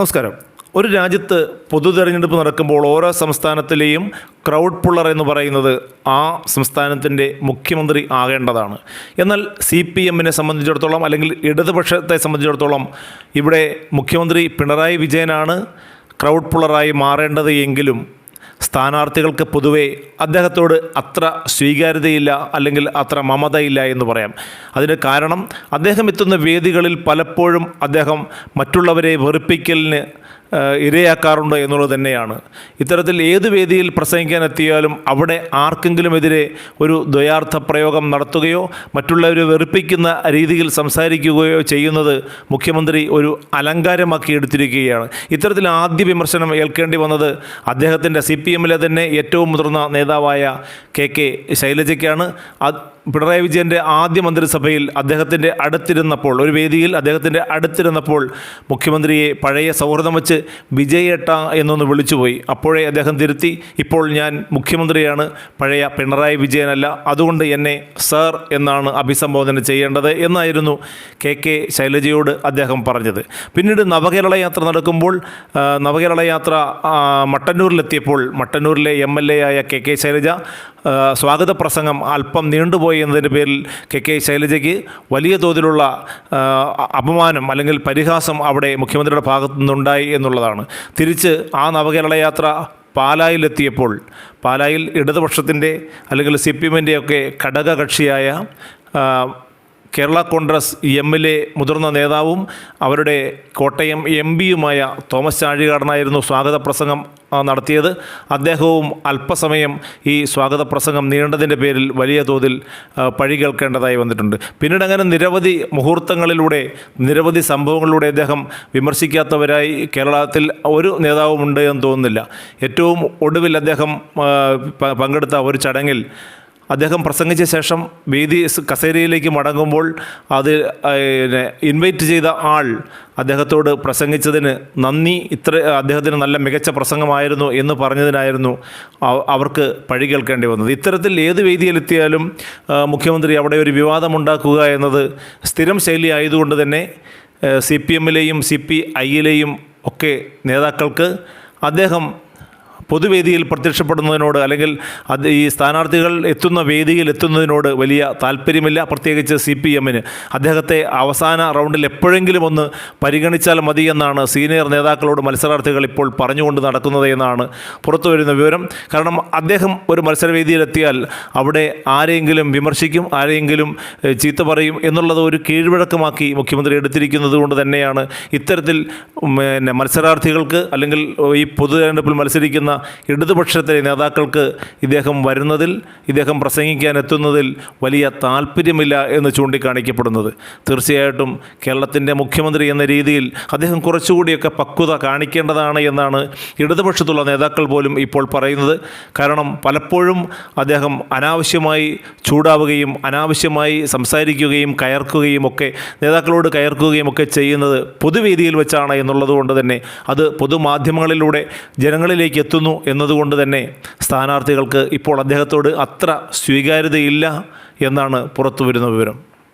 നമസ്കാരം. ഒരു രാജ്യത്ത് പൊതു തെരഞ്ഞെടുപ്പ് നടക്കുമ്പോൾ ഓരോ സംസ്ഥാനത്തിലെയും ക്രൗഡ് പുള്ളർ എന്ന് പറയുന്നത് ആ സംസ്ഥാനത്തിന്റെ മുഖ്യമന്ത്രി ആകേണ്ടതാണ്. എന്നാൽ സി പി എമ്മിനെ സംബന്ധിച്ചിടത്തോളം അല്ലെങ്കിൽ ഇടതുപക്ഷത്തെ സംബന്ധിച്ചിടത്തോളം ഇവിടെ മുഖ്യമന്ത്രി പിണറായി വിജയനാണ് ക്രൗഡ് പുള്ളറായി മാറേണ്ടത് എങ്കിലും സ്ഥാനാർത്ഥികൾക്ക് പൊതുവേ അദ്ദേഹത്തോട് അത്ര സ്വീകാര്യതയില്ല അല്ലെങ്കിൽ അത്ര മമതയില്ല എന്ന് പറയാം. അതിന് കാരണം അദ്ദേഹം എത്തുന്ന വേദികളിൽ പലപ്പോഴും അദ്ദേഹം മറ്റുള്ളവരെ വെറുപ്പിക്കലിന് ഇരയാക്കാറുണ്ട് എന്നുള്ളത് തന്നെയാണ്. ഇത്തരത്തിൽ ഏത് വേദിയിൽ പ്രസംഗിക്കാൻ എത്തിയാലും അവിടെ ആർക്കെങ്കിലും എതിരെ ഒരു ദ്വയാർത്ഥ പ്രയോഗം നടത്തുകയോ മറ്റുള്ളവരെ വെറുപ്പിക്കുന്ന രീതിയിൽ സംസാരിക്കുകയോ ചെയ്യുന്നത് മുഖ്യമന്ത്രി ഒരു അലങ്കാരമാക്കി എടുത്തിരിക്കുകയാണ്. ഇത്തരത്തിൽ ആദ്യ വിമർശനം ഏൽക്കേണ്ടി വന്നത് അദ്ദേഹത്തിന്റെ സി പി എമ്മിലെ തന്നെ ഏറ്റവും മുതിർന്ന നേതാവായ കെ കെ ശൈലജയ്ക്കാണ് പിണറായി വിജയന്റെ ആദ്യ മന്ത്രിസഭയിൽ അദ്ദേഹത്തിന്റെ അടുത്തിരുന്നപ്പോൾ ഒരു വേദിയിൽ അദ്ദേഹത്തിന്റെ അടുത്തിരുന്നപ്പോൾ മുഖ്യമന്ത്രിയെ പഴയ സൗഹൃദം വെച്ച് വിജയേട്ട എന്നൊന്ന് വിളിച്ചുപോയി. അപ്പോഴേ അദ്ദേഹം തിരുത്തി ഇപ്പോൾ ഞാൻ മുഖ്യമന്ത്രിയാണ് പഴയ പിണറായി വിജയനല്ല അതുകൊണ്ട് എന്നെ സർ എന്നാണ് അഭിസംബോധന ചെയ്യേണ്ടത് എന്നായിരുന്നു കെ കെ ശൈലജയോട് അദ്ദേഹം പറഞ്ഞത്. പിന്നീട് നവകേരള യാത്ര നടക്കുമ്പോൾ നവകേരള യാത്ര മട്ടന്നൂരിലെത്തിയപ്പോൾ മട്ടന്നൂരിലെ എം എൽ എ ആയ കെ കെ ശൈലജ സ്വാഗത പ്രസംഗം അല്പം നീണ്ടുപോയി എന്നതിന്റെ പേരിൽ കെ കെ ശൈലജയ്ക്ക് വലിയ തോതിലുള്ള അപമാനം അല്ലെങ്കിൽ പരിഹാസം അവിടെ മുഖ്യമന്ത്രിയുടെ ഭാഗത്തു നിന്നുണ്ടായി എന്നുള്ളതാണ്. തിരിച്ച് ആ നവകേരള യാത്ര പാലായിലെത്തിയപ്പോൾ പാലായിൽ ഇടതുപക്ഷത്തിന്റെ അല്ലെങ്കിൽ സി പി എമ്മിന്റെയൊക്കെ ഘടകകക്ഷിയായ Kerala Congress M L A മുതിർന്ന നേതാവും അവരുടെ കോട്ടയം എം പിയുമായ തോമസ് ചാഴികാടനായിരുന്നു സ്വാഗത പ്രസംഗം നടത്തിയത്. അദ്ദേഹവും അല്പസമയം ഈ സ്വാഗത പ്രസംഗം നീണ്ടതിന്റെ പേരിൽ വലിയ തോതിൽ പഴി കേൾക്കേണ്ടതായി വന്നിട്ടുണ്ട്. പിന്നീട് അങ്ങനെ നിരവധി മുഹൂർത്തങ്ങളിലൂടെ നിരവധി സംഭവങ്ങളിലൂടെ അദ്ദേഹം വിമർശിക്കാത്തവരായി കേരളത്തിൽ ഒരു നേതാവുമുണ്ട് എന്ന് തോന്നുന്നില്ല. ഏറ്റവും ഒടുവിൽ അദ്ദേഹം പങ്കെടുത്ത ഒരു ചടങ്ങിൽ അദ്ദേഹം പ്രസംഗിച്ച ശേഷം വേദി കസേരയിലേക്ക് മടങ്ങുമ്പോൾ അത് ഇൻവൈറ്റ് ചെയ്ത ആൾ അദ്ദേഹത്തോട് പ്രസംഗിച്ചതിന് നന്ദി. ഇത്ര അദ്ദേഹത്തിന് നല്ല മികച്ച പ്രസംഗമായിരുന്നു എന്ന് പറഞ്ഞതിനായിരുന്നു അവർക്ക് പഴി കേൾക്കേണ്ടി വന്നത്. ഇത്തരത്തിൽ ഏത് വേദിയിലെത്തിയാലും മുഖ്യമന്ത്രി അവിടെ ഒരു വിവാദമുണ്ടാക്കുക എന്നത് സ്ഥിരം ശൈലി ആയതുകൊണ്ട് തന്നെ സി പി എമ്മിലെയും സി പി ഐയിലെയും ഒക്കെ നേതാക്കൾക്ക് അദ്ദേഹം പൊതുവേദിയിൽ പ്രത്യക്ഷപ്പെടുന്നതിനോട് അല്ലെങ്കിൽ അത് ഈ സ്ഥാനാർത്ഥികൾ എത്തുന്ന വേദിയിൽ എത്തുന്നതിനോട് വലിയ താല്പര്യമില്ല. പ്രത്യേകിച്ച് സി പി എമ്മിന് അദ്ദേഹത്തെ അവസാന റൗണ്ടിൽ എപ്പോഴെങ്കിലും ഒന്ന് പരിഗണിച്ചാൽ മതി എന്നാണ് സീനിയർ നേതാക്കളോട് മത്സരാർത്ഥികൾ ഇപ്പോൾ പറഞ്ഞുകൊണ്ട് നടക്കുന്നത് എന്നാണ് പുറത്തു വരുന്ന വിവരം. കാരണം അദ്ദേഹം ഒരു മത്സരവേദിയിലെത്തിയാൽ അവിടെ ആരെയെങ്കിലും വിമർശിക്കും ആരെയെങ്കിലും ചീത്ത പറയും എന്നുള്ളത് ഒരു കീഴ്വഴക്കമാക്കി മുഖ്യമന്ത്രി എടുത്തിരിക്കുന്നത് കൊണ്ട് തന്നെയാണ് ഇത്തരത്തിൽ പിന്നെ മത്സരാർത്ഥികൾക്ക് അല്ലെങ്കിൽ ഈ പൊതു മത്സരിക്കുന്ന ഇടതുപക്ഷത്തിലെ നേതാക്കൾക്ക് ഇദ്ദേഹം വരുന്നതിൽ ഇദ്ദേഹം പ്രസംഗിക്കാൻ എത്തുന്നതിൽ വലിയ താല്പര്യമില്ല എന്ന് ചൂണ്ടിക്കാണിക്കപ്പെടുന്നത്. തീർച്ചയായിട്ടും കേരളത്തിന്റെ മുഖ്യമന്ത്രി എന്ന രീതിയിൽ അദ്ദേഹം കുറച്ചുകൂടിയൊക്കെ പക്വത കാണിക്കേണ്ടതാണ് എന്നാണ് ഇടതുപക്ഷത്തുള്ള നേതാക്കൾ പോലും ഇപ്പോൾ പറയുന്നത്. കാരണം പലപ്പോഴും അദ്ദേഹം അനാവശ്യമായി ചൂടാവുകയും അനാവശ്യമായി സംസാരിക്കുകയും കയർക്കുകയും ഒക്കെ നേതാക്കളോട് കയർക്കുകയും ഒക്കെ ചെയ്യുന്നത് പൊതുവേദിയിൽ വെച്ചാണ് എന്നുള്ളത് കൊണ്ട് തന്നെ അത് പൊതുമാധ്യമങ്ങളിലൂടെ ജനങ്ങളിലേക്ക് എത്തുന്നു എന്നതുകൊണ്ട് തന്നെ സ്ഥാനാർത്ഥികൾക്ക് ഇപ്പോൾ അദ്ദേഹത്തോട് അത്ര സ്വീകാര്യതയില്ല എന്നാണ് പുറത്തു വരുന്ന വിവരം.